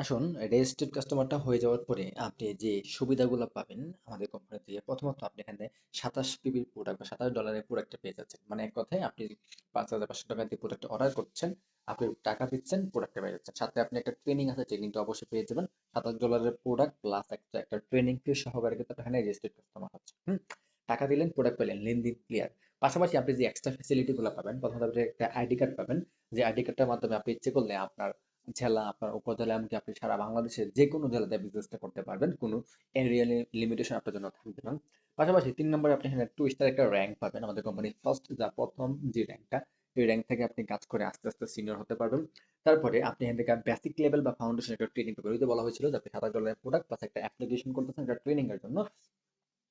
আসুন রেজিস্টার্ড কাস্টমারটা হয়ে যাওয়ার পরে আপনি যে সুবিধাগুলো পাবেন, আমাদের কোম্পানি থেকে প্রথমত আপনি এখানে সাতাশ পিবির প্রোডাক্ট বা সাতাশ ডলারের প্রোডাক্টটা পেয়ে যাচ্ছেন। মানে এক কথায় আপনি পাঁচ হাজার পাঁচশো টাকা দিয়ে প্রোডাক্ট অর্ডার করছেন, আপনি টাকা দিচ্ছেন প্রোডাক্টটা পেয়ে যাচ্ছেন। সাথে আপনি একটা ট্রেনিং আছে ট্রেনিংটা অবশ্যই পেয়ে যাবেন। সাতাশ ডলারের প্রোডাক্ট প্লাস একটা একটা ট্রেনিং ফি সহকারে কিন্তু এখানে রেজিস্টার্ড কাস্টমার হচ্ছে। হুম? টাকা দিলেন প্রোডাক্ট পেলেন, লেনদেন ক্লিয়ার পাশাপাশি আপনি যে এক্সট্রা ফ্যাসিলিটি গুলো পাবেন, প্রথমত আপনি একটা আইডি কার্ড পাবেন। যে আইডি কার্ডটার মাধ্যমে আপনি ইচ্ছে করলে আপনার জেলা, আপনার উপজেলা এমনকি আপনি সারা বাংলাদেশের যেকোনো জেলাতে বিজনেসটা করতে পারবেন। কোনো এরিয়া লিমিটেশন আপনার জন্য থাকবে না। পাশাপাশি ৩ নম্বরে আপনি এখানে 2 স্টার একটা র‍্যাংক পাবেন। আমাদের কোম্পানির ফার্স্ট যা ১ম যে র‍্যাংকটা, এই র্যাঙ্ক থেকে আপনি কাজ করে আস্তে, আস্তে সিনিয়র হতে পারবেন। তারপরে আপনি এখান থেকে বেসিক লেভেল বা ফাউন্ডেশন একটা ট্রেনিং পাবেন। ওই বলা হয়েছিল যে আপনি $৭,০০০ প্রোডাক্ট প্লাস একটা অ্যাপ্লিকেশন করতেছেন একটা ট্রেনিং এর জন্য।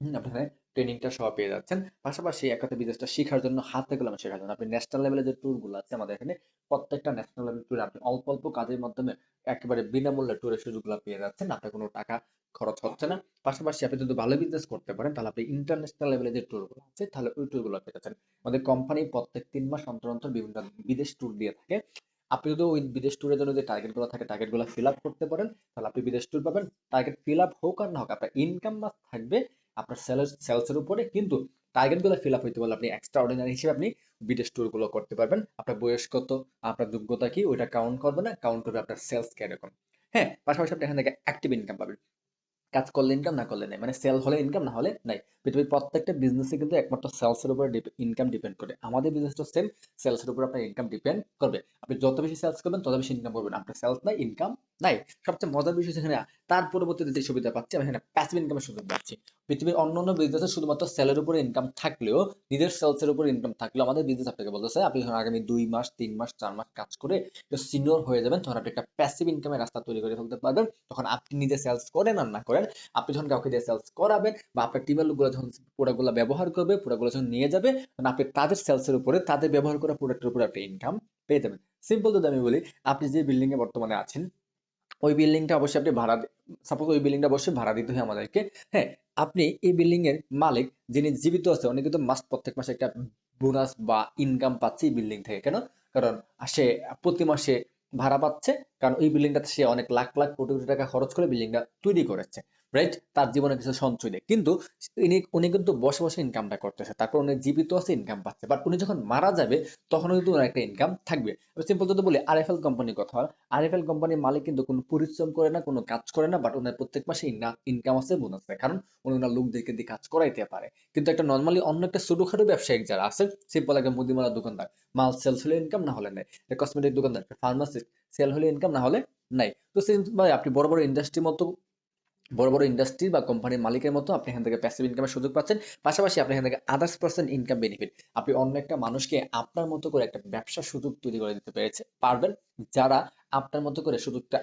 হুম, আপনি ট্রেনিংটা সহ পেয়ে যাচ্ছেন। পাশাপাশি এক কথায় বিজনেসটা শিখার জন্য হাতে কলমে শেখার জন্য আপনি ন্যাশনাল লেভেলের যে ট্যুরগুলো আছে আমাদের এখানে প্রত্যেকটা ন্যাশনাল লেভেল ট্যুরে আপনি অল্প, অল্প কাজের মাধ্যমে একেবারে বিনামূল্যে ট্যুরের সুযোগগুলো পেয়ে যাচ্ছেন। আপনার কোনো টাকা খরচ হচ্ছে না। পাশাপাশি আপনি যদি ভালো বিজনেস করতে পারেন তাহলে আপনি ইন্টারন্যাশনাল লেভেলের যে ট্যুরগুলো আছে তাহলে ওই ট্যুরগুলো পেয়ে যাচ্ছেন। আমাদের কোম্পানি প্রত্যেক তিন মাস অন্তর, অন্তর বিভিন্ন বিদেশ ট্যুর দিয়ে থাকে। আপনি যদি ওই বিদেশ ট্যুরের জন্য যে টার্গেটগুলো থাকে টার্গেটগুলো ফিল আপ করতে পারেন তাহলে আপনি বিদেশ ট্যুর পাবেন। টার্গেট ফিল আপ হোক আর না হোক আপনার ইনকাম মাস্ট থাকবে আপনার সেলস সেলসের উপরে কিন্তু টার্গেটগুলো ফিল আপ হইতে পারলে আপনি এক্সট্রা অর্ডিনারি হিসেবে আপনি বিদেশ ট্যুরগুলো করতে পারবেন। আপনার বয়স কত, আপনার যোগ্যতা কি ওইটা কাউন্ট করবে না। কাউন্ট করবে আপনার সেলস কীরকম। হ্যাঁ, পাশাপাশি আপনি এখান থেকে অ্যাক্টিভ ইনকাম পাবেন। কাজ করলে ইনকাম না করলে নাই। মানে সেল হলে ইনকাম না হলে নাই। পৃথিবীর প্রত্যেকটা বিজনেসে কিন্তু একমাত্র সেলস এর উপরে ইনকাম ডিপেন্ড করে। আমাদের বিজনেসটা সেম সেলস এর উপর আপনার ইনকাম ডিপেন্ড করবে। আপনি যত বেশি সেলস করবেন তত বেশি ইনকাম করবেন। আপনার সেলস নাই, ইনকাম নাই। সবচেয়ে মজার বিষয় এখানে তার পরবর্তীতে যে সুবিধা পাচ্ছি আমি এখানে প্যাসিভ ইনকামের সুযোগ পাচ্ছি। পৃথিবীর অন্যান্য বিজনেসে শুধুমাত্র সেলের উপরে ইনকাম থাকলেও নিজের সেলস এর উপর ইনকাম থাকলেও আমাদের বিজনেস আপনাকে বলতেছে আপনি যখন আগামী ২ মাস, তিন মাস, চার মাস কাজ করে সিনিয়র হয়ে যাবেন তখন আপনি একটা প্যাসিভ ইনকামের রাস্তা তৈরি করে ফেলতে পারবেন। তখন আপনি নিজে সেলস করেন আর না করেন, আপনি যখন কাউকে দিয়ে সেলস করাবেন বা আপনার টিমের লোকগুলো যখন প্রোডাক্টগুলো ব্যবহার করবে, প্রোডাক্টগুলো যখন নিয়ে যাবে তখন আপনি তাদের সেলস এর উপরে তাদের ব্যবহার করা প্রোডাক্টের উপরে আপনি ইনকাম পেয়ে যাবেন। সিম্পল যদি আমি বলি আপনি যে বিল্ডিং এ বর্তমানে আছেন ওই বিল্ডিংটা অবশ্যই আপনি ভাড়া সাপোজ ওই বিল্ডিংটা অবশ্যই ভাড়া দিতে হয় আমাদেরকে। হ্যাঁ, আপনি এই বিল্ডিং এর মালিক যিনি জীবিত আছে উনি কিন্তু মাস্ট প্রত্যেক মাসে একটা বোনাস বা ইনকাম পাচ্ছে এই বিল্ডিং থেকে। কেন? কারণ সে প্রতি মাসে ভাড়া পাচ্ছে। কারণ ওই বিল্ডিংটাতে সে অনেক লাখ, লাখ কোটি, কোটি টাকা খরচ করে বিল্ডিংটা তৈরি করেছে। রাইট? তার জীবনে কিছু সঞ্চয় নেই। কিন্তু ইনি উনি কিন্তু বসে, বসে ইনকামটা করতেছে। তারপর উনি জীবিত আছে ইনকাম পাচ্ছে। বাট উনি যখন মারা যাবে তখনও কিন্তু উনার একটা ইনকাম থাকবে। সিম্পল যদি বলি আরএফএল কোম্পানির কথা। আরএফএল কোম্পানির মালিক কিন্তু কোনো পরিশ্রম করে না, কোনো কাজ করে না। বাট উনার প্রত্যেক মাসে ইনকাম আছে, বোনাস আছে। কারণ উনি উনার লোকদেরকে দিয়ে কাজ করাইতে পারে। কিন্তু একটা নর্মালি অন্য একটা ছোটখাটো ব্যবসায়িক যারা আছে, সিম্পল একটা মুদিমালার দোকানদার। মাল সেলস হলে ইনকাম না হলে নাই। কসমেটিক দোকানদার, ফার্মাসিস্ট সেল হলে ইনকাম না হলে নাই। তো সেম ভাই আপনি বড়, বড় ইন্ডাস্ট্রির মতো বড়, বড় ইন্ডাস্ট্রি বা কোম্পানির মালিকের মতো আপনি এখান থেকে প্যাসিভ ইনকামের সুযোগ পাচ্ছেন। পাশাপাশি আপনি এখান থেকে আদার্স পারসন ইনকাম বেনিফিট। আপনি অন্য একটা মানুষকে আপনার মতো করে একটা ব্যবসার সুযোগ তৈরি করে দিতে পেরেছে পারবেন। যারা আপনার মতো করে সুযোগটা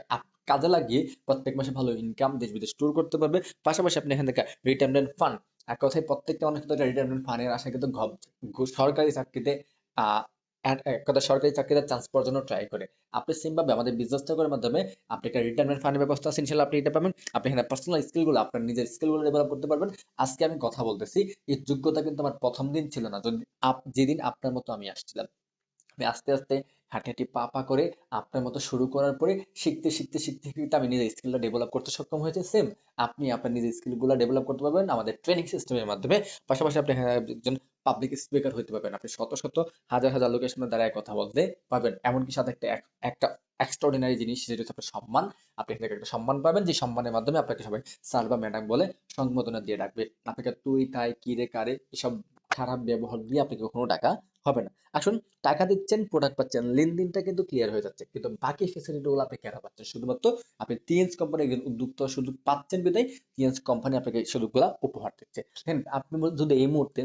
কাজে লাগিয়ে প্রত্যেক মাসে ভালো ইনকাম দেশ-বিদেশ ট্যুর করতে পারবে। পাশাপাশি আপনি এখান থেকে রিটায়ারমেন্ট ফান্ড এক কথায় প্রত্যেকটা মানুষ কিন্তু একটা রিটায়ারমেন্ট ফান্ডের আশায় কিন্তু সরকারি চাকরিতে এক কথায় সরকারি চাকরিতে চান্স পাওয়ার জন্য ট্রাই করে। আপনি সিমভাবে আমাদের বিজনেস করার মাধ্যমে আপনি একটা রিটায়ারমেন্ট ফান্ডের ব্যবস্থা আছে, ইনশাল্লাহ আপনি এটা পাবেন। আপনি এখানে পার্সোনাল স্কিলগুলো আপনার নিজের স্কিলগুলো ডেভেলপ করতে পারবেন। আজকে আমি কথা বলতেছি, এই যোগ্যতা কিন্তু আমার প্রথম দিন ছিল না। যদি যেদিন আপনার মতো আমি আসছিলাম। আমি আস্তে, আস্তে হাঁটি, পা, পা করে আপনার মতো শুরু করার পরে শিখতে, শিখতে, শিখতে, শিখতে আমি নিজের স্কিলটা ডেভেলপ করতে সক্ষম হয়েছি। সেম আপনি আপনার নিজের স্কিলগুলা ডেভেলপ করতে পারবেন আমাদের ট্রেনিং সিস্টেমের মাধ্যমে। পাশাপাশি আপনি একজন পাবলিক স্পিকার হইতে পারবেন। আপনি শত, শত হাজার, হাজার লোকের সামনে দাঁড়ায় কথা বলতে পারবেন। এমনকি সাথে একটা একটা এক্সট্রাঅর্ডিনারি জিনিস যেটা হচ্ছে আপনার সম্মান। আপনি এখান একটা সম্মান পাবেন যে সম্মানের মাধ্যমে আপনাকে সবাই স্যার বা ম্যাডাম বলে সম্বোধনা দিয়ে ডাকবে। আপনাকে তুই, তাই, কিরে, কারে এসব খারাপ ব্যবহার দিয়ে আপনাকে কখনো ডাকা হবে না। আসুন টাকা দিচ্ছেন, প্রোডাক্ট পাচ্ছেন। লেনদেনটা কিন্তু ক্লিয়ার হয়ে যাচ্ছে। কিন্তু বাকি ফ্যাসিলিটি গুলো আপনি কেন পাচ্ছেন? শুধুমাত্র আপনি টিএনস কোম্পানি একজন উদ্যোক্তা সুযোগ পাচ্ছেন বিদায় টিএনস কোম্পানি আপনাকে সুযোগগুলা উপহার দিচ্ছে। হ্যাঁ আপনি যদি এই মুহূর্তে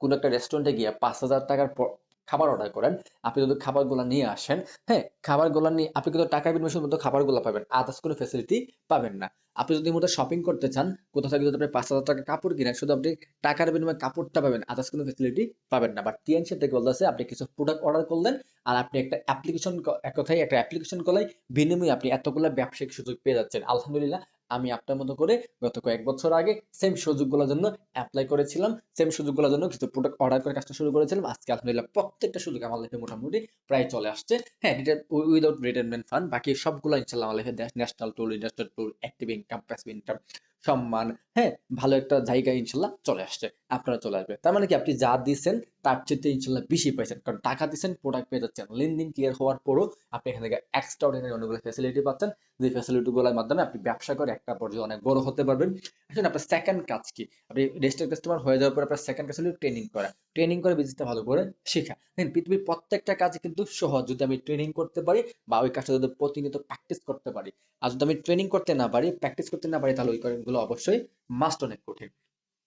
কোনো একটা রেস্টুরেন্টে গিয়ে ৳৫,০০০ টাকার প খাবার অর্ডার করেন, আপনি যদি খাবারগুলা নিয়ে আসেন, হ্যাঁ? খাবারগুলা নিয়ে আপনি কিন্তু টাকার বিনিময়ে শুধুমাত্র খাবারগুলা পাবেন। আদার্স কোনো ফ্যাসিলিটি পাবেন না। আপনি যদি মুহূর্তে শপিং করতে চান, কোথাও থেকে যদি আপনি ৳৫,০০০ টাকার কাপড় কিনেন, শুধু আপনি টাকার বিনিময়ে কাপড়টা পাবেন। আদার্স কোনো ফ্যাসিলিটি পাবেন না। বাট টিএনসি থেকে বলতেছে আপনি কিছু প্রোডাক্ট অর্ডার করলেন আর আপনি একটা অ্যাপ্লিকেশন এক কথায় একটা অ্যাপ্লিকেশন করলেই বিনিময়ে আপনি এতগুলা ব্যবসায়িক সুযোগ পেয়ে যাচ্ছেন। আলহামদুলিল্লাহ আমি আপনার মতো করে গত কয়েক বছর আগে সেম সুযোগগুলোর জন্য অ্যাপ্লাই করেছিলাম সেম সুযোগগুলোর জন্য কিছু প্রোডাক্ট অর্ডার করে কাজটা শুরু করেছিলাম। আজকে আলহামদুলিল্লাহ প্রত্যেকটা সুযোগ আমার লাইফে মোটামুটি প্রায় চলে আসছে। হ্যাঁ উইদাউট রিটায়ারমেন্ট ফান্ড বাকি সবগুলো ইনশাল্লাহ আমার লাইফে national tool industrial tool active income passive income সম্মান হ্যাঁ ভালো একটা জায়গায় ইনশাল্লাহ চলে আসছে, আপনারা চলে আসবে তার মানে কি, আপনি যা দিচ্ছেন তার চেয়ে ইনশাল্লাহ বেশি পাইছেন। কারণ টাকা দিচ্ছেন প্রোডাক্ট পেয়ে যাচ্ছেন। লেনদেন ক্লিয়ার হওয়ার পরও আপনি এখান থেকে এক্সট্রা অর্ডিনারি অনেকগুলো ফ্যাসিলিটি পাচ্ছেন। যে ফ্যাসিলিটিগুলোর মাধ্যমে আপনি ব্যবসা করে একটা পর্যায়ে অনেক বড় হতে পারবেন। এখন আপনার সেকেন্ড কাজ কি? আপনি রেজিস্টার কাস্টমার হয়ে যাওয়ার পর আপনার সেকেন্ড কাজ হলো ট্রেনিং করা। ট্রেনিং করে বিজনেসটা ভালো করে শেখা। দেখেন, পৃথিবীর প্রত্যেকটা কাজ কিন্তু সহজ। যদি আমি ট্রেনিং করতে পারি বা ওই কাজটা যদি প্রতিনিয়ত প্র্যাকটিস করতে পারি, আর যদি আমি ট্রেনিং করতে না পারি প্র্যাকটিস করতে না পারি, তাহলে ওই কাজগুলো অবশ্যই মাস্ট অনেক কঠিন।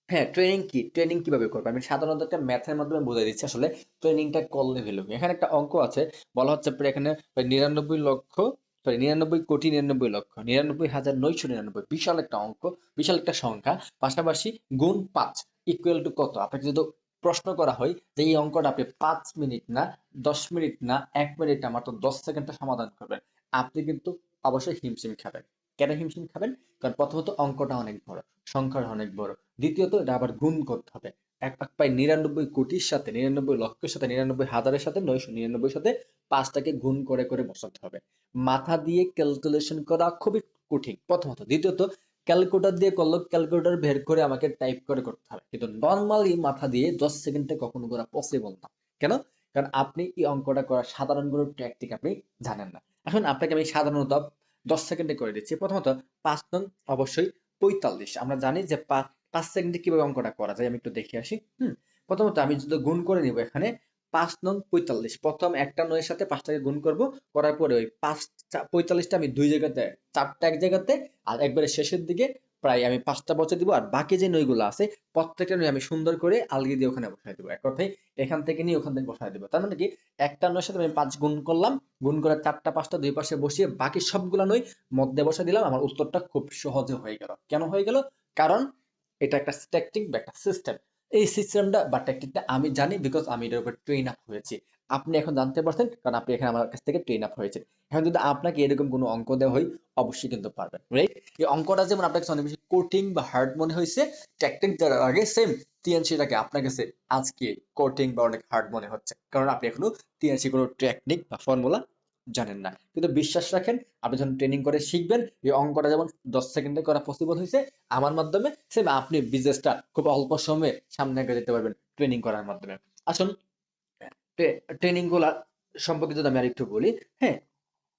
হ্যাঁ ট্রেনিং কি? ট্রেনিং কীভাবে করবে? আমি সাধারণত একটা ম্যাথের মাধ্যমে বুঝাই দিচ্ছি। আসলে ট্রেনিংটা করলে ভ্যালু এখানে একটা অঙ্ক আছে, বলা হচ্ছে এখানে নিরানব্বই লক্ষ সরি নিরানব্বই কোটি নিরানব্বই লক্ষ, নিরানব্বই হাজার নয়শো নিরানব্বই। বিশাল একটা অঙ্ক, বিশাল একটা সংখ্যা। পাশাপাশি গুণ পাঁচ ইকুয়াল টু কত? আপনাকে যদি প্রশ্ন করা হয় যে এই অঙ্কটা আপনি পাঁচ মিনিট না, দশ মিনিট না, এক মিনিট না, মাত্র দশ সেকেন্ডে সমাধান করবেন, আপনি কিন্তু অবশ্যই হিমশিম খাবেন। কেন হিমশিম খাবেন? কারণ প্রথমত অঙ্কটা অনেক বড়, সংখ্যাটা অনেক বড়। দ্বিতীয়ত এটা আবার গুণ করতে হবে। এক এক পাই নিরানব্বই কোটির সাথে, নিরানব্বই লক্ষের সাথে, নিরানব্বই হাজারের সাথে, নয়শো নিরানব্বই সাথে পাঁচটাকে গুণ করে করে বসাতে হবে। মাথা দিয়ে ক্যালকুলেশন করা খুবই কঠিন, প্রথমত। দ্বিতীয়ত ক্যালকুলেটর দিয়ে করল ক্যালকুলেটর বের করে আমাকে টাইপ করে করতে হবে। কিন্তু নর্মালি মাথা দিয়ে দশ সেকেন্ডে কখনো করা পসিবল না। কেন? কারণ আপনি এই অঙ্কটা করা সাধারণ কোনো ট্যাকটিক আপনি জানেন না। এখন আপনাকে আমি সাধারণত দশ সেকেন্ডে করে দিচ্ছি। প্রথমত পাঁচ নং অবশ্যই পঁয়তাল্লিশ। আমরা জানি যে পাঁচ সেকেন্ডে কীভাবে অঙ্কটা করা যায়, আমি একটু দেখে আসি। হুম? প্রথমত আমি যদি গুণ করে নিব এখানে, পাঁচ নং পঁয়তাল্লিশ। প্রথম একটা নয়ের সাথে পাঁচটাকে গুণ করব। করার পরে ওই পাঁচ পঁয়তাল্লিশটা আমি দুই জায়গাতে, চারটা এক জায়গাতে, আর একবারে শেষের দিকে প্রায় আমি পাঁচটা বছর দিব আর বাকি যে নইগুলো আছে, প্রত্যেকটা নই আমি সুন্দর করে আলগি দিয়ে ওখানে বসাই দেবো। এক কথায় এখান থেকে নিয়ে ওখান থেকে বসাই দেবো। তার মানে কি? একটা নয়ের সাথে আমি পাঁচ গুণ করলাম, গুণ করে চারটা, পাঁচটা দুই পাশে বসিয়ে বাকি সবগুলো নই মধ্যে বসে দিলাম। আমার উত্তরটা খুব সহজে হয়ে গেল। কেন হয়ে গেল? কারণ এটা একটা টেকটিক বা একটা সিস্টেম এই সিস্টেমটা বা টেকটিকটা আমি জানি বিকজ আমি এটার উপর ট্রেন আপ হয়েছি। আপনি এখন জানতে পারছেন, কারণ আপনি এখানে আমার কাছ থেকে ট্রেন আপ হয়েছে এখন যদি আপনাকে এরকম কোনো অঙ্ক দেওয়া হয়, অবশ্যই কিন্তু পারবেন। রাইট এই অঙ্কটা যেমন আপনার কাছে অনেক বেশি কঠিন বা হার্ড মনে হয়েছে টেকটিক যারা আগে সেম টিএনসিটাকে আপনার কাছে আজকে কঠিন বা অনেক হার্ড মনে হচ্ছে। কারণ আপনি এখনও টিএনসি কোনো টেকনিক বা ফর্মুলা জানেন না। কিন্তু বিশ্বাস রাখেন, আপনি যখন ট্রেনিং করে শিখবেন, এই অঙ্কটা যেমন দশ সেকেন্ডে করা পসিবল হয়েছে, আমার মাধ্যমে সেম আপনি বিজনেসটা খুব অল্প সময়ে সামনে আগে যেতে পারবেন ট্রেনিং করার মাধ্যমে। আসুন ট্রেনিংগুলা সম্পর্কে যদি আমি আরেকটু বলি হ্যাঁ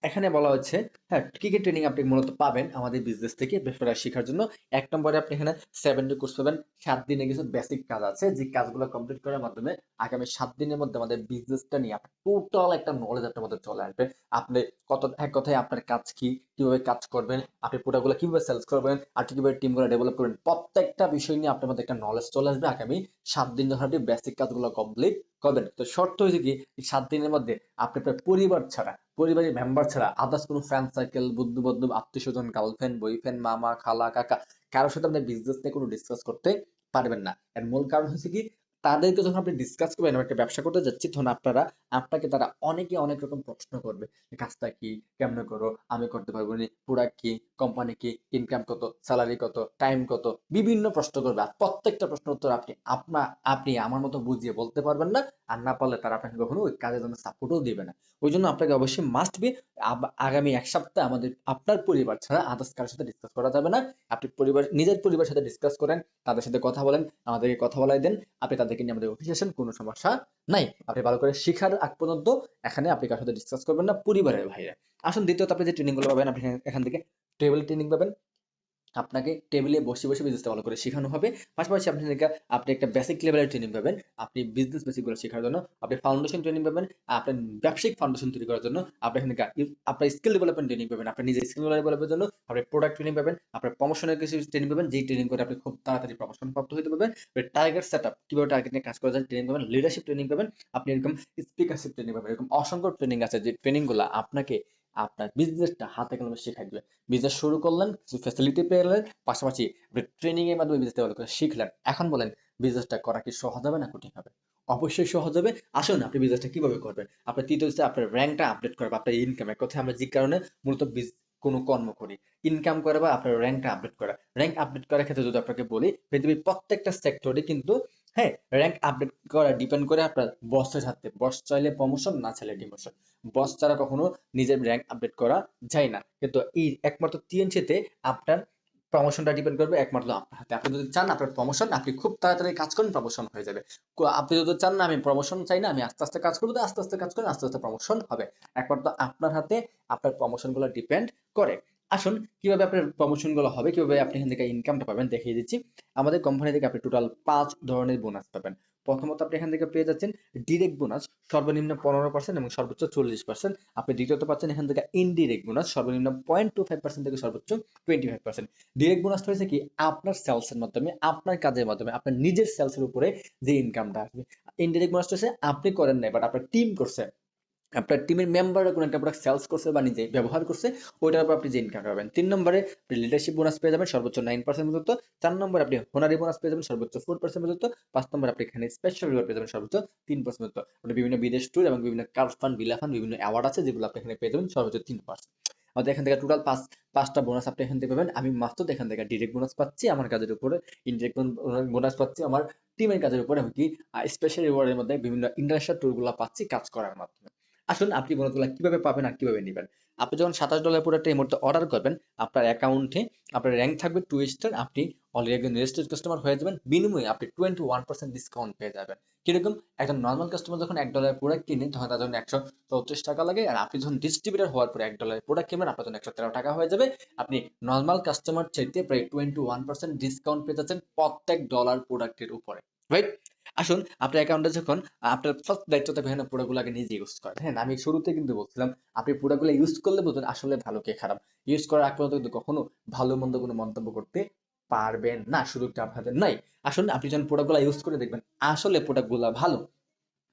এখানে বলা হচ্ছে হ্যাঁ কি কি ট্রেনিং আপনি মূলত পাবেন আমাদের বিজনেস থেকে ব্যবসাটা শেখার জন্য। এক নম্বরে আপনি এখানে সেভেন ডে কোর্স পাবেন, সাত দিনে কিছু বেসিক কাজ আছে, যে কাজগুলো কমপ্লিট করার মাধ্যমে আগামী সাত দিনের মধ্যে আমাদের বিজনেসটা নিয়ে টোটাল একটা নলেজ আপনার মধ্যে চলে আসবে। আপনি কত, এক কথায় আপনার কাজ কি, কীভাবে কাজ করবেন, আপনি প্রোডাক্টগুলো কীভাবে সেলস করবেন, আর কীভাবে টিমগুলো ডেভেলপ করবেন, প্রত্যেকটা বিষয় নিয়ে আপনার মধ্যে একটা নলেজ চলে আসবে আগামী সাত দিন যখন আপনি বেসিক কাজগুলো কমপ্লিট করবেন। তো শর্ত হয়েছে কি, সাত দিনের মধ্যে আপনি আপনার পরিবার ছাড়া পরিবারের মেম্বার ছাড়া আদার্স কোনো ফ্রেন্ড সার্কেল বন্ধু বান্ধব আত্মীয় স্বজন গার্লফ্রেন্ড বয়ফ্রেন্ড মামা, খালা, কাকা, কারোর সাথে আপনি বিজনেস নিয়ে কোনো ডিসকাস করতে পারবেন না। এর মূল কারণ হচ্ছে কি তাদেরকে যখন আপনি ডিসকাস করবেন একটা ব্যবসা করতে যাচ্ছি, তখন আপনারা, আপনাকে তারা অনেকে অনেক রকম প্রশ্ন করবে। কাজটা কি? কেমনে করো? আমি করতে পারব না। প্রোডাক্ট কি? কোম্পানি কি? ইনকাম কত? স্যালারি কত? টাইম কত? বিভিন্ন প্রশ্ন করবে। আর প্রত্যেকটা প্রশ্ন উত্তর আপনি, আপনা, আপনি আমার মতো বুঝিয়ে বলতে পারবেন না। আর না পারলে তারা আপনাকে কখনো ওই কাজের জন্য সাপোর্টও দিবে না। ওই জন্য আপনাকে অবশ্যই মাস্ট বি আগামী এক সপ্তাহে আমাদের, আপনার পরিবার ছাড়া আদার্স কারোর সাথে ডিসকাস করা যাবে না। আপনি পরিবার, নিজের পরিবারের সাথে ডিসকাস করেন, তাদের সাথে কথা বলেন, আমাদেরকে কথা বলাই দেন। আপনি তাদেরকে নিয়ে আমাদের অফিসে আসেন, কোনো সমস্যা নাই। আপনি ভালো করে শিখার আগ পর্যন্ত এখানে আপনি কারোর সাথে ডিসকাস করবেন না, পরিবারের বাইরে। আসুন, দ্বিতীয়ত আপনি যে ট্রেনিংগুলো পাবেন, আপনি এখান থেকে টেবিল ট্রেনিং পাবেন। আপনাকে টেবিলে বসে বসে বিজনেসটা ভালো করে শেখানো হবে। পাশাপাশি আপনি আপনি একটা বেসিক লেভেলের ট্রেনিং পাবেন। আপনি বিজনেস বেসিকগুলো শেখার জন্য আপনি ফাউন্ডেশন ট্রেনিং পাবেন আপনার ব্যবসায়িক ফাউন্ডেশন তৈরি করার জন্য আপনি এখানে আপনার স্কিল ডেভেলপমেন্ট ট্রেনিং পাবেন, আপনি নিজের স্কিল ডেভেলপের জন্য আপনি প্রোডাক্ট ট্রেনিং পাবেন আপনার প্রমোশনের কিছু ট্রেনিং পাবেন, যেই ট্রেনিং করে আপনি খুব তাড়াতাড়ি প্রমোশন প্রাপ্ত হতে পারবেন। টার্গেট সেট আপ কীভাবে টার্গেট নিয়ে কাজ করা যায় ট্রেনিং পাবেন লিডারশিপ ট্রেনিং পাবেন, আপনি এরকম স্পিকারশিপ ট্রেনিং পাবেন, এরকম অসংখ্য ট্রেনিং আছে যে ট্রেনিংগুলো আপনাকে আপনার বিজনেসটা হাতে কলমে শেখাই দিবে বিজনেস শুরু করলেন, কিছু ফ্যাসিলিটি পেলেন, পাশাপাশি ট্রেনিং এর মাধ্যমে বিজনেস ডেভেলপ করে শিখলেন। এখন বলেন বিজনেসটা করা কি সহজ হবে না কঠিন হবে? অবশ্যই সহজ হবে। আসুন আপনি বিজনেসটা কীভাবে করবেন? আপনার তৃতীয় হচ্ছে আপনার র্যাঙ্কটা আপডেট করবে আপনার ইনকাম এক কথা আমরা যে কারণে মূলত কোনো কর্ম করি। ইনকাম করা বা আপনার র্যাঙ্কটা আপডেট করা। র্যাঙ্ক আপডেট করার ক্ষেত্রে যদি আপনাকে বলি, পৃথিবীর প্রত্যেকটা সেক্টরে কিন্তু হ্যাঁ র্যাঙ্ক আপডেট করা ডিপেন্ড করে আপনার বসের হাতে। বস চাইলে প্রমোশন না চাইলে ডিমোশন বস ছাড়া কখনো নিজের র্যাঙ্ক আপডেট করা যায় না। কিন্তু এই একমাত্র টিএনসিতে আপনার প্রমোশনটা ডিপেন্ড করবে একমাত্র আপনার হাতে। আপনি যদি চান আপনার প্রমোশন আপনি খুব তাড়াতাড়ি কাজ করেন প্রমোশন হয়ে যাবে। আপনি যদি চান না আমি প্রমোশন চাই না, আমি আস্তে আস্তে কাজ করব আস্তে আস্তে কাজ করেন, আস্তে আস্তে প্রমোশন হবে। একমাত্র আপনার হাতে আপনার প্রমোশনগুলো ডিপেন্ড করে। আসুন, কীভাবে আপনার প্রমোশনগুলো হবে, কীভাবে আপনি এখান থেকে ইনকামটা পাবেন দেখিয়ে দিচ্ছি। আমাদের কোম্পানি থেকে আপনি টোটাল পাঁচ ধরনের বোনাস পাবেন। প্রথমত আপনি এখান থেকে পেয়ে যাচ্ছেন ডিরেক্ট বোনাস সর্বনিম্ন পনেরো পার্সেন্ট এবং সর্বোচ্চ চল্লিশ পার্সেন্ট আপনি দ্বিতীয়ত পাচ্ছেন এখান থেকে ইনডিরেক্ট বোনাস সর্বনিম্ন পয়েন্ট টু ফাইভ পার্সেন্ট থেকে সর্বোচ্চ টোয়েন্টি ফাইভ পার্সেন্ট ডিরেক্ট বোনাসটা হয়েছে কি? আপনার সেলস এর মাধ্যমে, আপনার কাজের মাধ্যমে, আপনার নিজের সেলস এর উপরে যে ইনকামটা আসবে। ইনডিরেক্ট বোনাসটা হচ্ছে আপনি করেন নাই বাট আপনার টিম করছে। আপনার টিমের মেম্বাররা কোনো একটা প্রোডাক্ট সেলস করছে বা নিজে ব্যবহার করছে, ওইটার উপর আপনি যে ইনকাম পাবেন। তিন নম্বরে আপনি লিডারশিপ বোনাস পেয়ে যাবেন সর্বোচ্চ নাইন পার্সেন্ট পর্যন্ত চার নম্বরে আপনি হোনারি বোনাস পেয়ে যাবেন সর্বোচ্চ ফোর পার্সেন্ট পর্যন্ত পাঁচ নম্বরে আপনি এখানে স্পেশাল রিওয়ার্ড পেয়ে যাবেন সর্বোচ্চ তিন পার্সেন্ট পর্যন্ত আপনি বিভিন্ন বিদেশ ট্যুর এবং বিভিন্ন কার ফান্ড বিলা ফান্ড বিভিন্ন অ্যাওয়ার্ড আছে যেগুলো আপনি এখানে পেয়ে যাবেন সর্বোচ্চ তিন পার্সেন্ট আমাদের এখান থেকে টোটাল পাঁচ, পাঁচটা বোনাস আপনি এখান থেকে পাবেন। আমি মাত্র এখান থেকে ডিরেক্ট বোনাস পাচ্ছি আমার কাজের উপরে ইনডিরেক্ট বোনাস পাচ্ছি আমার টিমের কাজের উপরে। আমি কি স্পেশাল রিওয়ার্ডের মধ্যে বিভিন্ন ইন্টারন্যাশনাল ট্যুরগুলো পাচ্ছি কাজ করার মাধ্যমে। আসুন আপনি বোনাসগুলো কীভাবে পাবেন আর কীভাবে নেবেন। আপনি যখন সাতাশ ডলার প্রোডাক্ট এই মুহূর্তে অর্ডার করবেন, আপনার অ্যাকাউন্টে আপনার র্যাঙ্ক থাকবে টু স্টার আপনি অলরেডি একজন রেজিস্টার্ড কাস্টমার হয়ে যাবেন। বিনিময়ে আপনি টোয়েন্টি ওয়ান পার্সেন্ট ডিসকাউন্ট পেয়ে যাবেন। কীরকম? একজন নর্মাল কাস্টমার যখন এক ডলার প্রোডাক্ট কিনে, তখন তার জন্য একশো চৌত্রিশ টাকা লাগে। আর আপনি যখন ডিস্ট্রিবিউটার হওয়ার পরে এক ডলার প্রোডাক্ট কিনবেন, আপনার জন্য একশো তেরো টাকা হয়ে যাবে। আপনি নর্মাল কাস্টমার চাইতে প্রায় টোয়েন্টি ওয়ান পার্সেন্ট ডিসকাউন্ট পেয়ে যাচ্ছেন প্রত্যেক ডলার প্রোডাক্টের উপরে। রাইট আসুন, আপনার অ্যাকাউন্টে যখন, আপনার ফার্স্ট দায়িত্ব থাকবে হ্যাঁ পুরাগুলো আগে নিজে ইউজ করেন। হ্যাঁ আমি শুরুতে কিন্তু বলছিলাম, আপনি প্রোডাক্টগুলো ইউজ করলে বুঝবেন আসলে ভালো কে খারাপ। ইউজ করার আগ পর্যন্ত কিন্তু কখনো ভালো মন্দ কোনো মন্তব্য করতে পারবেন না, সুযোগটা আপনাদের নাই। আসুন, আপনি যখন প্রোডাক্টগুলো ইউজ করে দেখবেন, আসলে প্রোডাক্টগুলো ভালো।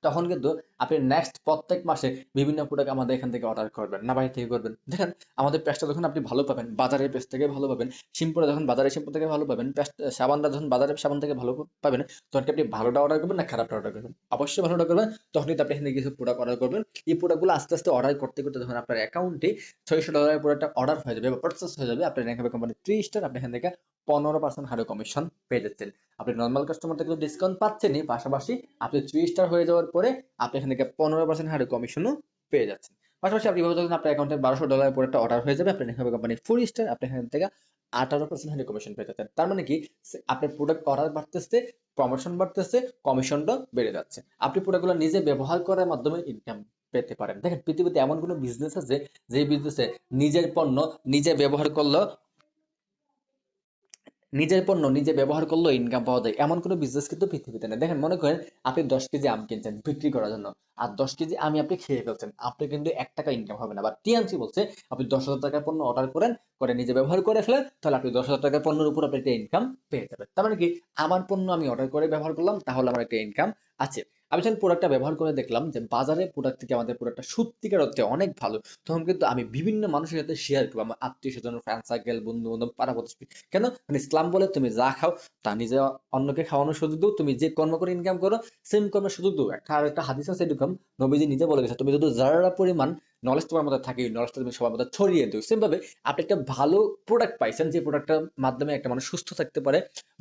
তখন কিন্তু আপনি নেক্সট প্রত্যেক মাসে বিভিন্ন প্রোডাক্ট আমাদের এখান থেকে অর্ডার করবেন। না বাইরে থেকে করবেন। দেখেন, আমাদের পেস্টটা যখন আপনি ভালো পাবেন, বাজারের পেস্ট থেকে ভালো পাবেন শ্যাম্পুটা যখন, বাজারের শ্যাম্পু থেকে ভালো পাবেন পেস্ট সাবানটা যখন বাজারের সাবান থেকে ভালো পাবেন, তখন আপনি ভালোটা অর্ডার করবেন না খারাপটা অর্ডার করবেন? অবশ্যই ভালোটা করবেন তখন কিন্তু আপনি এখান কিছু প্রোডাক্ট অর্ডার করবেন। এই প্রোডাক্টগুলো আস্তে আস্তে অর্ডার করতে করতে যখন আপনার অ্যাকাউন্টে ছয়শো ডলারের প্রোডাক্টটা অর্ডার হয়ে যাবে বা পার্চেস হয়ে যাবে, আপনার হবে কোম্পানি স্টার আপনি এখান থেকে পনেরো পার্সেন্ট হারে কমিশন পেয়ে যাচ্ছেন আপনি নর্মাল কাস্টমার থেকে ডিসকাউন্ট পাচ্ছেনই, পাশাপাশি আপনি থ্রি স্টার হয়ে যাওয়ার পরে আপনি এখান থেকে পনেরো পার্সেন্ট হারে কমিশনও পেয়ে যাচ্ছেন। পাশাপাশি আপনি ভাবে আপনার অ্যাকাউন্টে বারোশো ডলারের একটা অর্ডার হয়ে যাবে, আপনি কোম্পানি ফোর স্টার আপনি এখান থেকে আঠারো পার্সেন্ট হারে কমিশন পেয়ে যাচ্ছেন। তার মানে কি? আপনার প্রোডাক্ট অর্ডার বাড়তেছে প্রমোশন বাড়তেছে কমিশনটা বেড়ে যাচ্ছে। আপনি প্রোডাক্টগুলো নিজে ব্যবহার করার মাধ্যমে ইনকাম পেতে পারেন। দেখেন, পৃথিবীতে এমন কোনো বিজনেস আছে যে বিজনেসে নিজের পণ্য নিজে ব্যবহার করল নিজের পণ্য নিজে ব্যবহার করলেও ইনকাম পাওয়া যায়। এমন কোনো বিজনেস কিন্তু পৃথিবীতে নেই। দেখেন, মনে করেন আপনি দশ কেজি আম কিনছেন বিক্রি করার জন্য। আর দশ কেজি আমি আপনি খেয়ে ফেলছেন। আপনি কিন্তু এক টাকা ইনকাম হবে না। বা টিএমসি বলছে, আপনি দশ হাজার টাকার পণ্য অর্ডার করেন, করে নিজে ব্যবহার করে ফেলেন, তাহলে আপনি দশ হাজার টাকার পণ্যের উপর আপনি একটা ইনকাম পেয়ে যাবেন। তার মানে কি? আমার পণ্য আমি অর্ডার করে ব্যবহার করলাম, তাহলে আমার একটা ইনকাম আছে। আমি যখন প্রোডাক্টটা ব্যবহার করে দেখলাম যে বাজারে প্রোডাক্ট থেকে আমাদের প্রোডাক্টটা সত্যিকার অর্থে অনেক ভালো, তখন কিন্তু আমি বিভিন্ন মানুষের সাথে শেয়ার করব আমার আত্মীয় স্বজন ফ্রেন্ড সার্কেল বন্ধু বান্ধব পাড়া প্রতিবেশী কেন? মানে ইসলাম বলে তুমি যা খাও তা নিজে অন্যকে খাওয়ানোর সুযোগ দাও, তুমি যে কর্ম করে ইনকাম করো সেম কর্মের সুযোগ দাও। একটা আর একটা হাদিস আছে, এরকম নবীজি নিজে বলে গেছে, তুমি যদি যারা পরিমাণ নলেজ তোমার মধ্যে থাকে নলেজটা তুমি সবার মধ্যে ছড়িয়ে দিও। সেম ভাবে আপনি একটা ভালো প্রোডাক্ট পাইছেন, যে প্রোডাক্টটার মাধ্যমে একটা মানুষ সুস্থ থাকতে পারে,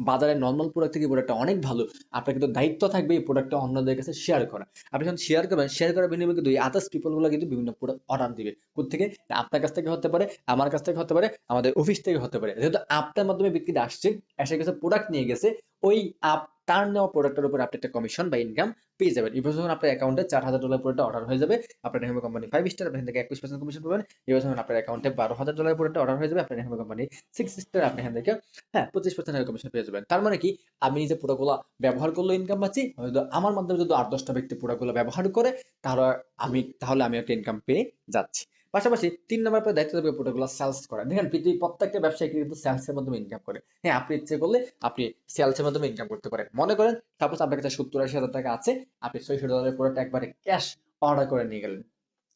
বাজারে নর্মাল প্রোডাক্ট থেকে প্রোডাক্টটা অনেক ভালো, আপনার কিন্তু দায়িত্ব থাকবে এই প্রোডাক্টটা অন্যদের কাছে শেয়ার করা। আপনি যখন শেয়ার করবেন শেয়ার করার বিনিময়ে কিন্তু এই আদার্স পিপলগুলো কিন্তু বিভিন্ন প্রোডাক্ট অর্ডার দিবে। থেকে আপনার কাছ থেকে হতে পারে, আমার কাছ থেকে হতে পারে, আমাদের অফিস থেকে হতে পারে। যেহেতু আপনার মাধ্যমে বিক্রিটা আসছে, এসে গেছে প্রোডাক্ট নিয়ে গেছে, ওই আপ তার নেওয়া প্রোডাক্টের উপর আপনি একটা কমিশন বা ইনকাম পেয়ে যাবেন। এবার যখন আপনার অ্যাকাউন্টে চার হাজার ডলার প্রোডাক্ট অর্ডার হয়ে যাবে, আপনার নেহমে কোম্পানি ফাইভ স্টার আপনি থেকে একুশ পার্সেন্ট কমিশন পাবেন। এবার যখন আপনার অ্যাকাউন্টে বারো হাজার ডলার প্রোডাক্ট অর্ডার হয়ে যাবে, আপনার নেহমে কোম্পানি সিক্স স্টার আপনি এখান থেকে হ্যাঁ পঁচিশ পার্সেন্ট কমিশন পেয়ে যাবেন। তার মানে কি, আমি নিজে প্রোডাক্টগুলো ব্যবহার করলে ইনকাম পাচ্ছি, হয়তো আমার মাধ্যমে যদি আট দশটা ব্যক্তি প্রোডাক্টগুলো ব্যবহার করে, তাহলে আমি তাহলে আমি একটা ইনকাম পেয়ে যাচ্ছি। পাশাপাশি তিন নম্বর পরে দায়িত্ব থাকবে প্রোডাক্টগুলো সেলস করা। দেখেন পৃথিবীর প্রত্যেকটা ব্যবসায়ী কিন্তু সেলসের মাধ্যমে ইনকাম করে। হ্যাঁ আপনি ইচ্ছে করলে আপনি সেলসের মাধ্যমে ইনকাম করতে পারেন। মনে করেন সাপোজ আপনার কাছে সত্তর আশি হাজার টাকা আছে, আপনি ছয়শো ডলারের প্রোডাক্ট একবারে ক্যাশ অর্ডার করে নিয়ে গেলেন।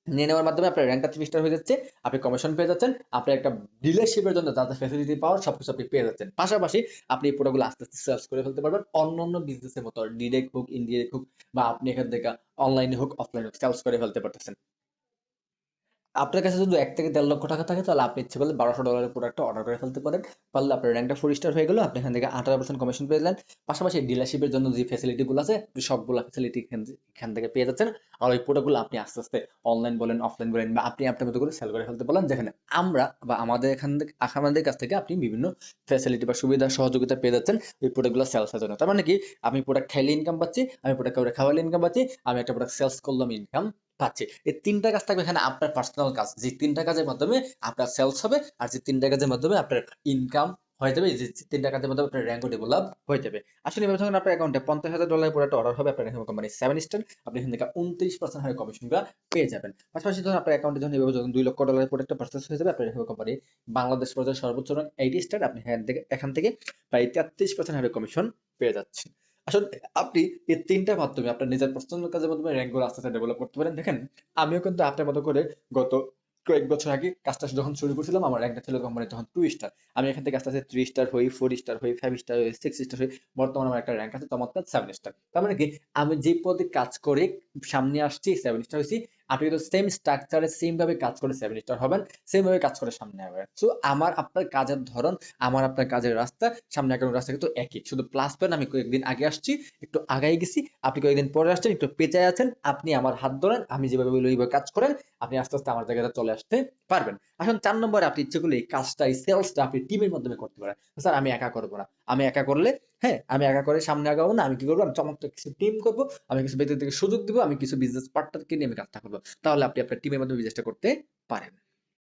নিয়ে নেওয়ার মাধ্যমে আপনার র্যাঙ্কটা থ্রি স্টার হয়ে যাচ্ছে, আপনি কমিশন পেয়ে যাচ্ছেন, আপনি একটা ডিলারশিপের জন্য যা যা ফ্যাসিলিটি পাওয়ার সবকিছু আপনি পেয়ে যাচ্ছেন। পাশাপাশি আপনি এই প্রোডাক্টগুলো আস্তে আস্তে সেলস করে ফেলতে পারবেন অন্য অন্য বিজনেসের মতো ডিরেক্ট হোক ইনডিরেক্ট হোক, বা আপনি এখান থেকে অনলাইনে হোক অফলাইনে হোক সেলস করে ফেলতে পারতেছেন। আপনার কাছে যদি এক থেকে দেড় লক্ষ টাকা থাকে, তাহলে আপনি ইচ্ছে করলে বারোশো ডলারের প্রোডাক্ট অর্ডার করে ফেলতে পারেন। পারলে আপনার র্যাঙ্কটা ফোর স্টার হয়ে গেলো, আপনি এখান থেকে আঠারো পার্সেন্ট কমিশন পেয়ে গেলেন। পাশাপাশি ডিলারশিপের জন্য যে ফ্যাসিলিটিগুলো আছে সবগুলো ফ্যাসিলিটি এখান থেকে পেয়ে যাচ্ছেন। আর ওই প্রোডাক্টগুলো আপনি আস্তে আস্তে অনলাইন বলেন অফলাইন বলেন, বা আপনি আপনার মতো করে সেল করে ফেলতে পারেন যেখানে আমরা বা আমাদের এখান থেকে আমাদের কাছ থেকে আপনি বিভিন্ন ফ্যাসিলিটি বা সুবিধা, সহযোগিতা পেয়ে যাচ্ছেন ওই প্রোডাক্টগুলো সেলসের জন্য। তার মানে কি? আমি প্রোডাক্ট খাইলে ইনকাম পাচ্ছি, আমি প্রোডাক্ট কাউরে খাওয়ালে ইনকাম পাচ্ছি, আমি একটা প্রোডাক্ট সেলস করলাম ইনকাম পাচ্ছি। এই তিনটা কাজ থাকবে এখানে আপনার পার্সোনাল কাজ। যে তিনটা কাজের মাধ্যমে আপনার সেলস হবে আর যে তিনটা কাজের মাধ্যমে আপনার ইনকাম হয়ে যাবে, যে তিনটা কাজের মাধ্যমে আপনার র্যাঙ্ক ডেভেলপ হয়ে যাবে। আসলে এবার আপনার অ্যাকাউন্টে পঞ্চাশ হাজার ডলারের পর একটা অর্ডার হবে, আপনার এখানে কোম্পানি সেভেন স্টার আপনি এখান থেকে উনত্রিশ পার্সেন্ট হারে কমিশনটা পেয়ে যাবেন। পাশাপাশি ধরুন, আপনার অ্যাকাউন্টে যখন এভাবে দুই লক্ষ ডলারের পর একটা পার্চেস হয়ে যাবে, আপনার এখানে কোম্পানি বাংলাদেশ পর্যায়ে সর্বোচ্চ এইটি স্টার আপনি এখান থেকে এখান থেকে প্রায় তেত্রিশ পার্সেন্ট হারে কমিশন পেয়ে যাচ্ছেন। আসলে আপনি এই তিনটা মাধ্যমে আপনার নিজের পার্সোনাল কাজের মাধ্যমে র্যাঙ্কগুলো আস্তে আস্তে ডেভেলপ করতে পারেন। দেখেন, আমিও কিন্তু আপনার মতো করে গত কয়েক বছর আগে কাজটা যখন শুরু করছিলাম, আমার র্যাঙ্কটা ছিল কোম্পানি তখন টু স্টার আমি এখান থেকে আস্তে আস্তে থ্রি স্টার হই ফোর স্টার হই ফাইভ স্টার হই সিক্স স্টার হই, বর্তমানে আমার একটা র্যাঙ্ক আছে, চমৎকার সেভেন স্টার তার মানে কি? আমি যে পদে কাজ করে সামনে আসছি সেভেন স্টার হয়েছি আপনি কিন্তু সেম স্ট্রাকচারে সেম ভাবে কাজ করে সেভেন স্টার হবেন সেম ভাবে কাজ করে সামনে আসবেন সো আমার, আপনার কাজের ধরন, আমার, আপনার কাজের রাস্তা, সামনে আগানোর রাস্তা কিন্তু একই। শুধু প্লাস পয়েন্ট আমি কয়েকদিন আগে আসছি, একটু আগাই গেছি, আপনি কয়েকদিন পরে আসছেন, একটু পেঁচায় আছেন, আপনি আমার হাত ধরেন, আমি যেভাবে ওইভাবে কাজ করেন, আপনি আস্তে আস্তে আমার জায়গাটা চলে আসতে পারবেন। এখন চার নম্বরে আপনি ইচ্ছে করলে এই কাজটা, এই সেলসটা আপনি টিমের মাধ্যমে করতে পারেন। স্যার, আমি একা করব না। আমি একা করলে হ্যাঁ আমি একা করে সামনে আগাবো না, আমি কি করব? আমি চমৎকার কিছু টিম করব, আমি কিছু ব্যক্তিদেরকে সুযোগ দিব, আমি কিছু বিজনেস পার্টনারকে নিয়ে আমি কাজটা করব। তাহলে আপনি আপনার টিমের মাধ্যমে বিজনেসটা করতে পারেন।